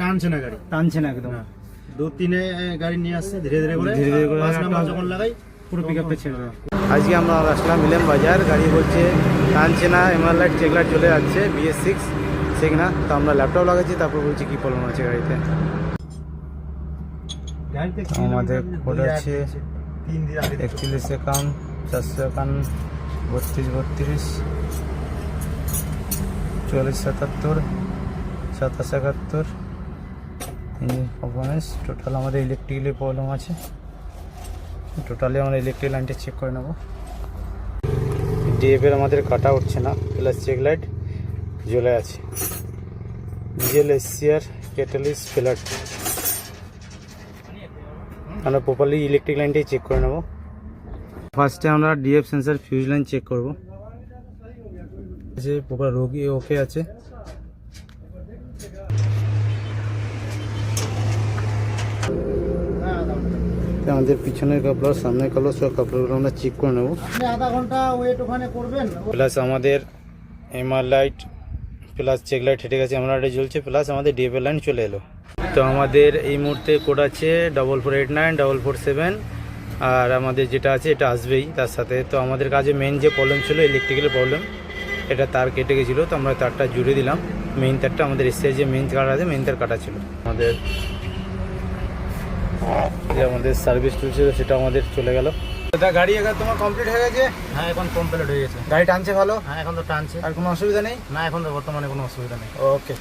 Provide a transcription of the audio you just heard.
টানছে না গাড়ি? টানছে না। একদম দু তিনে গাড়ি নিয়ে আসছে ধীরে ধীরে করে। ধীরে ধীরে করে যখন লাগাই পুরো পিক ছেড়ে আজকে আমরা আসলাম ইলেম বাজার গাড়ি বলছে টানছে না এমআর লাইট চেক লাইট চলে যাচ্ছে বিএস সিক্স ঠিক না। তো আমরা ল্যাপটপ লাগাচ্ছি তারপর বলছি কী প্রবলেম আছে গাড়িতে। আমাদের কোড আছে একচল্লিশ একান চারশো একান বত্রিশ বত্রিশ চল্লিশ সাতাত্তর সাতাশ একাত্তর ইঞ্জিন পারফরমেন্স টোটাল আমাদের ইলেকট্রিক্যালি প্রবলেম আছে। টোটালি আমরা ইলেকট্রিক লাইনটা চেক করে নেব। ডিএফের আমাদের কাটা উঠছে না প্লাস চেক লাইট জ্বলে আছে। ডিজেল এসিআর ক্যাটালিস ফ্ল্যাট আমরা প্রপারলি ইলেকট্রিক লাইনটাই চেক করে নেব। ফার্স্টে আমরা DF sensor fuse line check করব। যে প্রপার রোগী ওকে আছে। আমাদের পিছনের কাপড় সামনের কাপড় সব কাপড়গুলো আমরা চেক করে নেব। আধা ঘণ্টা ওয়েট ওখানে করবেন? প্লাস আমাদের MR light plus check light হেঁটে গেছে এমআর লাইট জ্বলছে প্লাস আমাদের ডিএফএল লাইন চলে এলো। তো আমাদের এই মুহূর্তে কোড আছে double four eight nine double four seven আর আমাদের যেটা আছে এটা আসবেই তার সাথে। তো আমাদের কাছে মেন যে প্রবলেম ছিল ইলেকট্রিক্যাল প্রবলেম এটা তার কেটে গেছিল তো আমরা তারটা জুড়ে দিলাম। মেইন তারটা আমাদের এসে যে মেইন তার আছে মেইন তার কাটা ছিল। আমাদের যে আমাদের সার্ভিস চলছিল সেটা আমাদের চলে গেল। এটা গাড়ি এখন তোমার কমপ্লিট হয়ে গেছে? হ্যাঁ এখন কমপ্লিট হয়ে গেছে। গাড়ি টানছে ভালো? হ্যাঁ এখন তো টানছে। আর কোনো অসুবিধা নেই? না এখন তো বর্তমানে কোনো অসুবিধা নেই। ওকে